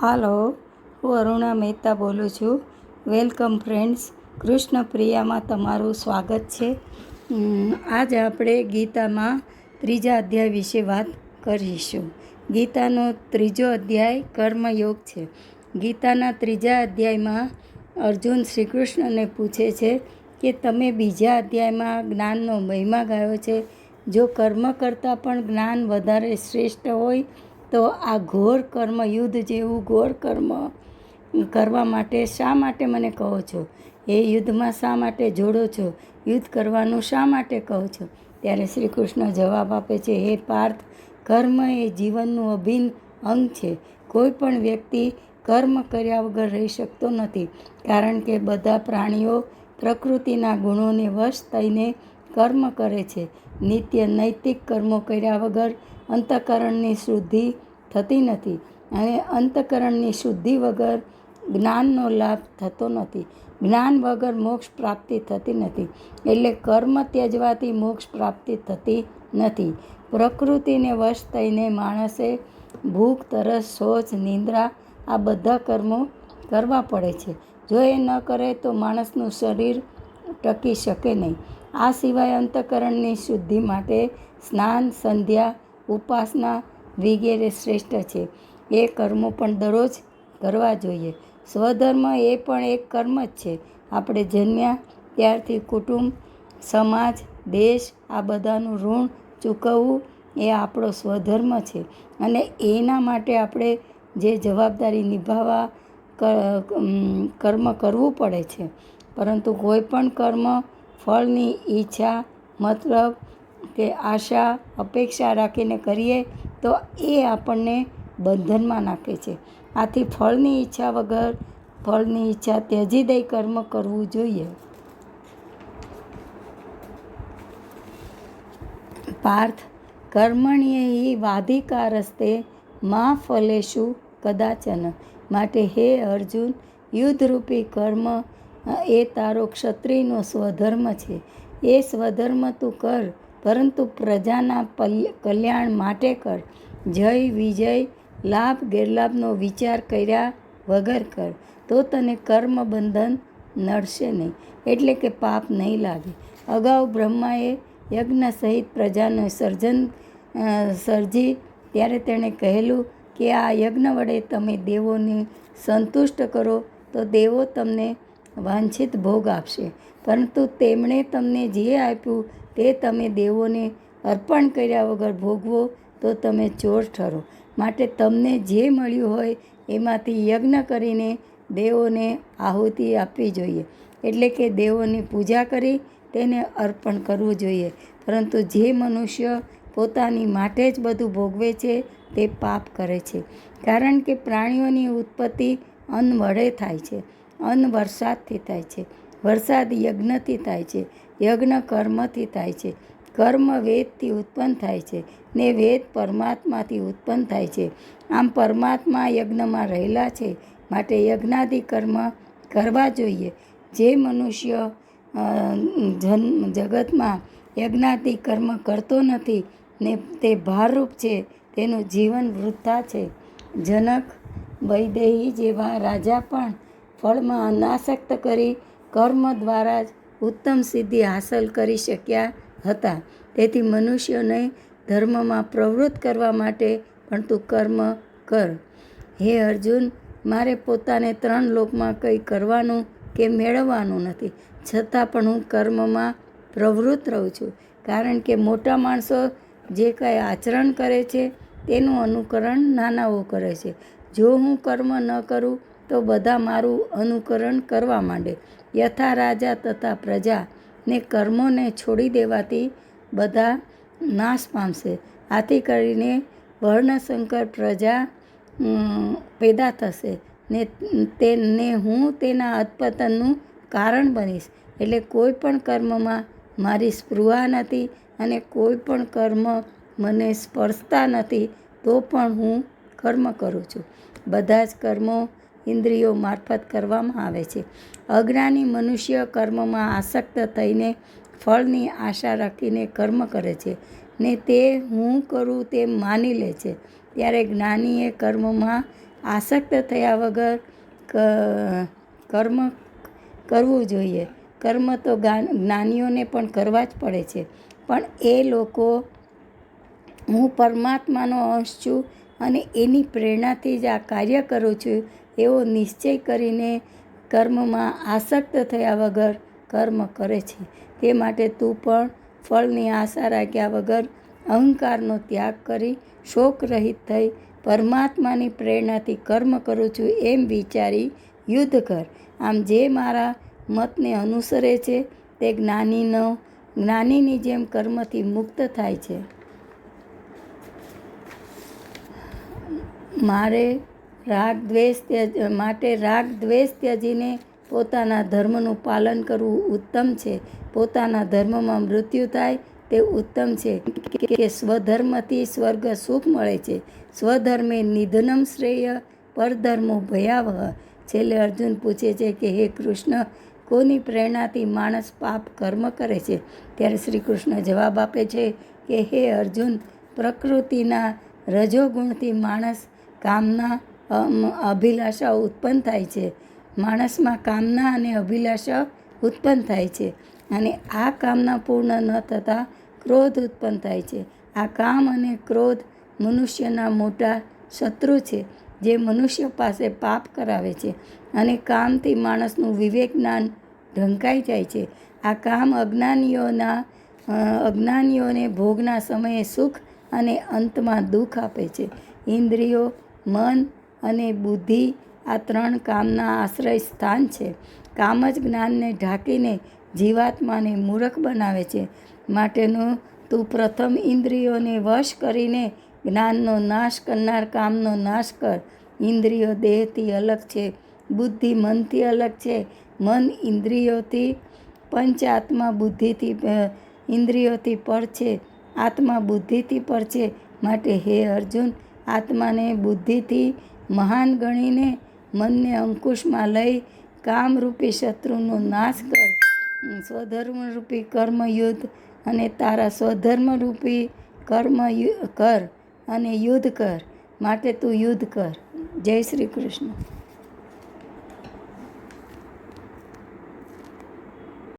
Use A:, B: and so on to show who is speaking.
A: હાલો, હું અરુણા મહેતા બોલું છું. વેલકમ ફ્રેન્ડ્સ કૃષ્ણ પ્રિયામાં તમારું સ્વાગત છે. આજ આપણે ગીતામાં ત્રીજા અધ્યાય વિશે વાત કરીશું. ગીતાનો ત્રીજો અધ્યાય કર્મયોગ છે. ગીતાના ત્રીજા અધ્યાયમાં અર્જુન શ્રી કૃષ્ણને પૂછે છે કે, તમે બીજા અધ્યાયમાં જ્ઞાનનો મહિમા ગાયો છે? જો કર્મ કરતાં પણ જ્ઞાન વધારે શ્રેષ્ઠ હોય તો આ ઘોર કર્મ, યુદ્ધ જેવું ઘોર કર્મ કરવા માટે શા માટે મને કહો છો? એ યુદ્ધમાં શા માટે જોડો છો? યુદ્ધ કરવાનું શા માટે કહો છો? ત્યારે શ્રી કૃષ્ણ જવાબ આપે છે, હે પાર્થ, કર્મ એ જીવનનું અભિન્ન અંગ છે. કોઈ પણ વ્યક્તિ કર્મ કર્યા વગર રહી શકતો નથી. કારણ કે બધા પ્રાણીઓ પ્રકૃતિના ગુણોને વશ થઈને કર્મ કરે છે. નિત્ય નૈતિક કર્મો કર્યા વગર અંતઃકરણની શુદ્ધિ થતી નથી અને અંતઃકરણની શુદ્ધિ વગર જ્ઞાનનો લાભ થતો નથી. જ્ઞાન વગર મોક્ષ પ્રાપ્તિ થતી નથી. એટલે કર્મ ત્યજવાથી મોક્ષ પ્રાપ્તિ થતી નથી. પ્રકૃતિને વશ થઈને માણસે ભૂખ, તરસ, શોચ, નિંદ્રા આ બધા કર્મો કરવા પડે છે. જો એ ન કરે તો માણસનું શરીર ટકી શકે નહીં. આ સિવાય અંતઃકરણની શુદ્ધિ માટે સ્નાન, સંધ્યા, ઉપાસના વગેરે શ્રેષ્ઠ છે. એ કર્મો પણ દરરોજ કરવા જોઈએ. સ્વધર્મ એ પણ એક કર્મ જ છે. આપણે જન્મ્યા ત્યારથી કુટુંબ, સમાજ, દેશ, આ બધાનું ઋણ ચૂકવવું એ આપણો સ્વધર્મ છે. અને એના માટે આપણે જે જવાબદારી નિભાવવા કર્મ કરવું પડે છે. પરંતુ કોઈ પણ કર્મ ફળની ઈચ્છા, મતલબ કે આશા, અપેક્ષા રાખીને કરીએ તો એ આપણને બંધનમાં નાખે છે. આથી ફળની ઈચ્છા વગર ફળની ઈચ્છા ત્યજી દઈ કર્મ કરવું જોઈએ. પાર્થ, કર્મણ્ય હિ વાધિકારસ્તે મા ફલેશુ કદાચન. માટે હે અર્જુન, યુદ્ધરૂપી કર્મ એ તારો ક્ષત્રિયનો સ્વધર્મ છે. એ સ્વધર્મ તું કર, પરંતુ પ્રજાના કલ્યાણ માટે કર. જય, વિજય, લાભ, ગેરલાભનો વિચાર કર્યા વગર કર. તો તને કર્મ બંધન નડશે નહીં, એટલે કે પાપ નહીં લાગે. અગાઉ બ્રહ્માએ યજ્ઞ સહિત પ્રજાનું સર્જન સર્જી, ત્યારે તેણે કહેલું કે આ યજ્ઞ વડે તમે દેવોને સંતુષ્ટ કરો, તો દેવો તમને વાંછિત ભોગ આપશે. પરંતુ તેમણે તમને જે આપ્યું તે તમે દેવોને અર્પણ કર્યા વગર ભોગવો તો તમે ચોર ઠરો. માટે તમને જે મળ્યું હોય એમાંથી યજ્ઞ કરીને દેવોને આહુતિ આપવી જોઈએ. એટલે કે દેવોની પૂજા કરી તેને અર્પણ કરવું જોઈએ. પરંતુ જે મનુષ્ય પોતાની માટે જ બધું ભોગવે છે તે પાપ કરે છે. કારણ કે પ્રાણીઓની ઉત્પત્તિ અન્ન વડે થાય છે. અન્ન વરસાદથી થાય છે. વરસાદ યજ્ઞથી થાય છે. યજ્ઞ કર્મથી થાય છે. કર્મ વેદથી ઉત્પન્ન થાય છે ને વેદ પરમાત્માથી ઉત્પન્ન થાય છે. આમ પરમાત્મા યજ્ઞમાં રહેલા છે માટે યજ્ઞાદિ કર્મ કરવા જોઈએ. જે મનુષ્ય જન, જગતમાં યજ્ઞાદિ કર્મ કરતો નથી ને તે ભારરૂપ છે, તેનું જીવન વૃદ્ધા છે. જનક, વૈદેહી જેવા રાજા પણ ફળમાં અનાસક્ત કરી કર્મ દ્વારા જ ઉત્તમ સિદ્ધિ હાંસલ કરી શક્યા હતા. તેથી મનુષ્યોને ધર્મમાં પ્રવૃત્ત કરવા માટે પણ તું કર્મ કર. હે અર્જુન, મારે પોતાને ત્રણ લોકમાં કંઈ કરવાનું કે મેળવવાનું નથી. છતાં પણ હું કર્મમાં પ્રવૃત્ત રહું છું. કારણ કે મોટા માણસો જે કાંઈ આચરણ કરે છે તેનું અનુકરણ નાનાઓ કરે છે. જો હું કર્મ ન કરું તો બધા મારું અનુકરણ કરવા માંડે. યથા રાજા તથા પ્રજા ને કર્મોને છોડી દેવાથી બધા નાશ પામશે. આથી કરીને વર્ણશંકર પ્રજા પેદા થશે ને તેને હું તેના અધપતનનું કારણ બનીશ. એટલે કોઈ પણ કર્મમાં મારી સ્પૃહા નથી અને કોઈ પણ કર્મ મને સ્પર્શતા નથી, તો પણ હું કર્મ કરું છું. બધા જ કર્મો ઇન્દ્રિયો મારફત કરવામાં આવે છે. અજ્ઞાની મનુષ્ય કર્મમાં આસક્ત થઈને ફળની આશા રાખીને કર્મ કરે છે ને તે હું કરું તેમ માની લે છે. ત્યારે જ્ઞાનીએ કર્મમાં આસક્ત થયા વગર કર્મ કરવું જોઈએ. કર્મ તો જ્ઞાનીઓને પણ કરવા જ પડે છે. પણ એ લોકો, હું પરમાત્માનો અંશ છું અને એની પ્રેરણાથી જ આ કાર્ય કરું છું એવો નિશ્ચય કરીને કર્મમાં આસક્ત થયા વગર કર્મ કરે છે. તે માટે તું પણ ફળની આશા રાખ્યા વગર અહંકારનો ત્યાગ કરી શોક રહિત થઈ પરમાત્માની પ્રેરણાથી કર્મ કરું છું એમ વિચારી યુદ્ધ કર. આમ જે મારા મતને અનુસરે છે તે જ્ઞાનીનો, જ્ઞાનીની જેમ કર્મથી મુક્ત થાય છે. મારે રાગ દ્વેષ ત્યજ, માટે રાગ દ્વેષ ત્યજીને પોતાના ધર્મનું પાલન કરવું ઉત્તમ છે. પોતાના ધર્મમાં મૃત્યુ થાય તે ઉત્તમ છે. કે સ્વધર્મથી સ્વર્ગ સુખ મળે છે. સ્વધર્મે નિધનમ શ્રેય પરધર્મો ભયાવહ. છેલ્લે અર્જુન પૂછે છે કે, હે કૃષ્ણ, કોની પ્રેરણાથી માણસ પાપ કર્મ કરે છે? ત્યારે શ્રી કૃષ્ણ જવાબ આપે છે કે, હે અર્જુન, પ્રકૃતિના રજોગુણથી માણસ કામના અભિલાષા ઉત્પન્ન થાય છે. માણસમાં કામના અને અભિલાષા ઉત્પન્ન થાય છે અને આ કામના પૂર્ણ ન થતાં ક્રોધ ઉત્પન્ન થાય છે. આ કામ અને ક્રોધ મનુષ્યના મોટા શત્રુ છે, જે મનુષ્ય પાસે પાપ કરાવે છે અને કામથી માણસનું વિવેક જ્ઞાન ઢંકાઈ જાય છે. આ કામ અજ્ઞાનીઓના અજ્ઞાનીઓને ભોગના સમયે સુખ અને અંતમાં દુઃખ આપે છે. ઇન્દ્રિયો, મન અને બુદ્ધિ આ ત્રણ કામના આશ્રય સ્થાન છે. કામ જ જ્ઞાનને ઢાંકીને જીવાત્માને મૂર્ખ બનાવે છે. માટેનું તું પ્રથમ ઇન્દ્રિયોને વશ કરીને જ્ઞાનનો નાશ કરનાર કામનો નાશ કર. ઇન્દ્રિયો દેહથી અલગ છે, બુદ્ધિ મનથી અલગ છે. મન ઇન્દ્રિયોથી, પંચ આત્મા બુદ્ધિથી ઇન્દ્રિયોથી પર છે. આત્મા બુદ્ધિથી પર છે. માટે હે અર્જુન, આત્માને બુદ્ધિથી મહાન ગણીને મનને અંકુશમાં લઈ કામરૂપી શત્રુનો નાશ કર. સ્વધર્મરૂપી કર્મયુદ્ધ અને તારા સ્વધર્મરૂપી કર્મ કર અને યુદ્ધ કર. માટે તું યુદ્ધ કર. જય શ્રી કૃષ્ણ.